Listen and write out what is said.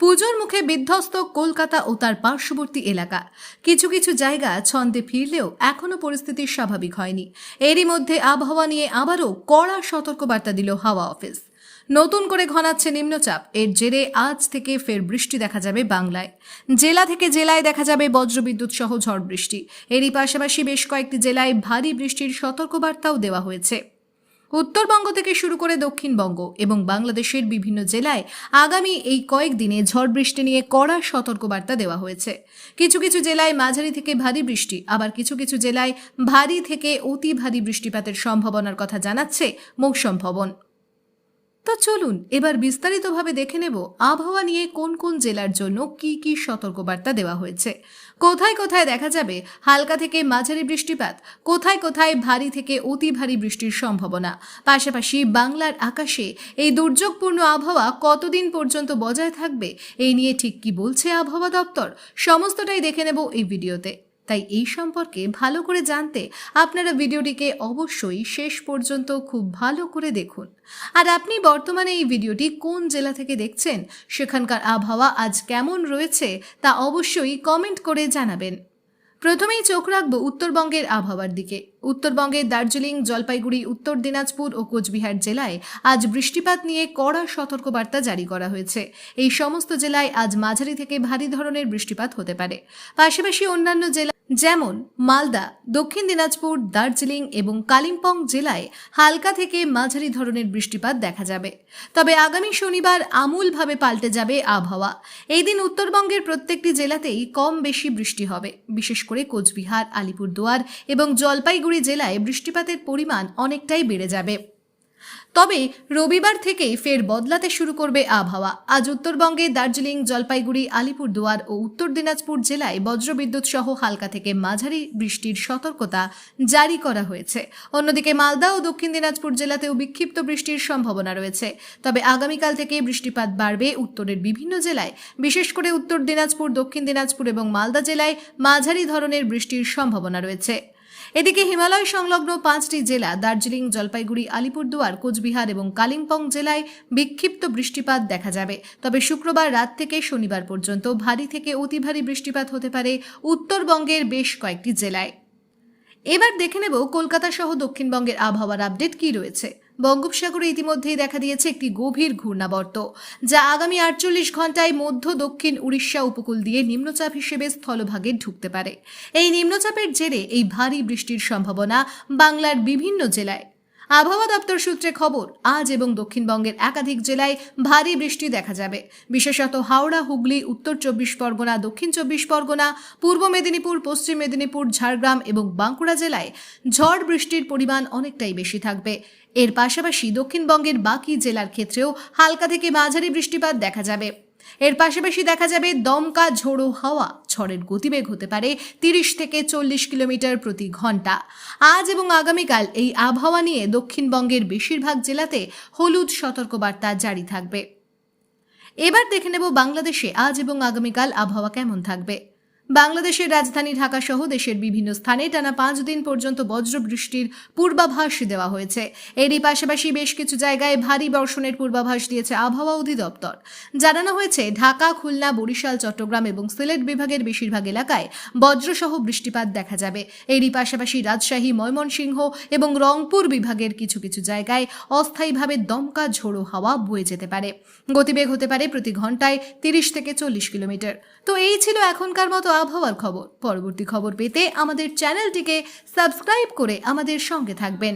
পুজোর মুখে বিধ্বস্ত কলকাতা ও তার পার্শ্ববর্তী এলাকা। কিছু কিছু জায়গা ছন্দে ফিরলেও এখনও পরিস্থিতি স্বাভাবিক হয়নি। এরই মধ্যে আবহাওয়া নিয়ে আবারও কড়া সতর্কবার্তা দিল হাওয়া অফিস। নতুন করে ঘনাচ্ছে নিম্নচাপ। এর জেরে আজ থেকে ফের বৃষ্টি দেখা যাবে বাংলায়। জেলা থেকে জেলায় দেখা যাবে বজ্রবিদ্যুৎ সহ ঝড় বৃষ্টি। এরই পাশাপাশি বেশ কয়েকটি জেলায় ভারী বৃষ্টির সতর্কবার্তাও দেওয়া হয়েছে। উত্তরবঙ্গ থেকে শুরু করে দক্ষিণবঙ্গ এবং বাংলাদেশের বিভিন্ন জেলায় আগামী এই কয়েকদিনে ঝড় বৃষ্টি নিয়ে কড়া সতর্কবার্তা দেওয়া হয়েছে। কিছু কিছু জেলায় মাঝারি থেকে ভারী বৃষ্টি, আবার কিছু কিছু জেলায় ভারী থেকে অতি ভারী বৃষ্টিপাতের সম্ভাবনার কথা জানাচ্ছে মৌসম ভবন। তো চলুন, এবার বিস্তারিতভাবে দেখে নেব আবহাওয়া নিয়ে কোন কোন জেলার জন্য কি কি সতর্কবার্তা দেওয়া হয়েছে। কোথায় কোথায় দেখা যাবে হালকা থেকে মাঝারি বৃষ্টিপাত, কোথায় কোথায় ভারী থেকে অতি ভারী বৃষ্টির সম্ভাবনা। পাশাপাশি বাংলার আকাশে এই দুর্যোগপূর্ণ আবহাওয়া কতদিন পর্যন্ত বজায় থাকবে, এই নিয়ে ঠিক কি বলছে আবহাওয়া দপ্তর, সমস্তটাই দেখে নেব এই ভিডিওতে। তাই এই সম্পর্কে ভালো করে জানতে আপনারা ভিডিওটিকে অবশ্যই শেষ পর্যন্ত খুব ভালো করে দেখুন। আর আপনি বর্তমানে এই ভিডিওটি কোন জেলা থেকে দেখছেন, সেখানকার আবহাওয়া আজ কেমন রয়েছে তা অবশ্যই কমেন্ট করে জানাবেন। প্রথমেই চোখ রাখব উত্তরবঙ্গের আবহাওয়ার দিকে। উত্তরবঙ্গের দার্জিলিং, জলপাইগুড়ি, উত্তর দিনাজপুর ও কোচবিহার জেলায় আজ বৃষ্টিপাত নিয়ে কড়া সতর্কবার্তা জারি করা হয়েছে। এই সমস্ত জেলায় আজ মাঝারি থেকে ভারী ধরনের বৃষ্টিপাত হতে পারে। পাশাপাশি অন্যান্য জেলা যেমন মালদা, দক্ষিণ দিনাজপুর, দার্জিলিং এবং কালিম্পং জেলায় হালকা থেকে মাঝারি ধরনের বৃষ্টিপাত দেখা যাবে। তবে আগামী শনিবার আমূলভাবে পাল্টে যাবে আবহাওয়া। এই দিন উত্তরবঙ্গের প্রত্যেকটি জেলাতেই কম বেশি বৃষ্টি হবে। বিশেষ করে কোচবিহার, আলিপুরদুয়ার এবং জলপাইগুড়ি জেলায় বৃষ্টিপাতের পরিমাণ অনেকটাই বেড়ে যাবে। তবে রবিবার থেকেই ফের বদলাতে শুরু করবে আবহাওয়া। আজ উত্তরবঙ্গে দার্জিলিং, জলপাইগুড়ি, আলিপুরদুয়ার ও উত্তর দিনাজপুর জেলায় বজ্রবিদ্যুৎ সহ হালকা থেকে মাঝারি বৃষ্টির সতর্কতা জারি করা হয়েছে। অন্যদিকে মালদা ও দক্ষিণ দিনাজপুর জেলাতেও বিক্ষিপ্ত বৃষ্টির সম্ভাবনা রয়েছে। তবে আগামীকাল থেকে বৃষ্টিপাত বাড়বে উত্তরের বিভিন্ন জেলায়। বিশেষ করে উত্তর দিনাজপুর, দক্ষিণ দিনাজপুর এবং মালদা জেলায় মাঝারি ধরনের বৃষ্টির সম্ভাবনা রয়েছে। এদিকে হিমালয় সংলগ্ন পাঁচটি জেলা, দার্জিলিং, জলপাইগুড়ি, আলিপুরদুয়ার, কোচবিহার এবং কালিম্পং জেলায় বিক্ষিপ্ত বৃষ্টিপাত দেখা যাবে। তবে শুক্রবার রাত থেকে শনিবার পর্যন্ত ভারী থেকে অতি ভারী বৃষ্টিপাত হতে পারে উত্তরবঙ্গের বেশ কয়েকটি জেলায়। এবার দেখে নেব কলকাতা সহ দক্ষিণবঙ্গের আবহাওয়ার আপডেট কি রয়েছে। বঙ্গোপসাগরে ইতিমধ্যেই দেখা দিয়েছে একটি গভীর ঘূর্ণাবর্ত, যা আগামী আটচল্লিশ ঘন্টায় মধ্য দক্ষিণ উড়িষ্যা উপকূল দিয়ে নিম্নচাপ হিসেবে স্থলভাগে ঢুকতে পারে। এই নিম্নচাপের জেরে এই ভারী বৃষ্টির সম্ভাবনা বাংলার বিভিন্ন জেলায়। আবহাওয়া দপ্তর সূত্রে খবর, আজ এবং দক্ষিণবঙ্গের একাধিক জেলায় ভারী বৃষ্টি দেখা যাবে। বিশেষত হাওড়া, হুগলি, উত্তর চব্বিশ পরগনা, দক্ষিণ চব্বিশ পরগনা, পূর্ব মেদিনীপুর, পশ্চিম মেদিনীপুর, ঝাড়গ্রাম এবং বাঁকুড়া জেলায় ঝড় বৃষ্টির পরিমাণ অনেকটাই বেশি থাকবে। এর পাশাপাশি দক্ষিণবঙ্গের বাকি জেলার ক্ষেত্রেও হালকা থেকে মাঝারি বৃষ্টিপাত দেখা যাবে। এর পাশাপাশি দেখা যাবে দমকা ঝোড়ো হাওয়া। ঝড়ের গতিবেগ হতে পারে তিরিশ থেকে চল্লিশ কিলোমিটার প্রতি ঘণ্টা। আজ এবং আগামীকাল এই আবহাওয়া নিয়ে দক্ষিণবঙ্গের বেশিরভাগ জেলাতে হলুদ সতর্কবার্তা জারি থাকবে। এবার দেখে নেব বাংলাদেশে আজ এবং আগামীকাল আবহাওয়া কেমন থাকবে। বাংলাদেশের রাজধানী ঢাকা সহ দেশের বিভিন্ন স্থানে টানা পাঁচ দিন পর্যন্ত বজ্র বৃষ্টির পূর্বাভাস দেওয়া হয়েছে। এরই পাশাপাশি বেশ কিছু জায়গায় ভারী বর্ষণের পূর্বাভাস দিয়েছে আবহাওয়া অধিদপ্তর। জানানো হয়েছে, ঢাকা, খুলনা, বরিশাল, চট্টগ্রাম এবং সিলেট বিভাগের বেশিরভাগ এলাকায় বজ্রসহ বৃষ্টিপাত দেখা যাবে। এরই পাশাপাশি রাজশাহী, ময়মনসিংহ এবং রংপুর বিভাগের কিছু কিছু জায়গায় অস্থায়ীভাবে দমকা ঝোড়ো হাওয়া বয়ে যেতে পারে। গতিবেগ হতে পারে প্রতি ঘন্টায় তিরিশ থেকে চল্লিশ কিলোমিটার। তো এই ছিল এখনকার মতো আবহাওয়ার খবর। পরবর্তী খবর পেতে আমাদের চ্যানেলটিকে সাবস্ক্রাইব করে আমাদের সঙ্গে থাকবেন।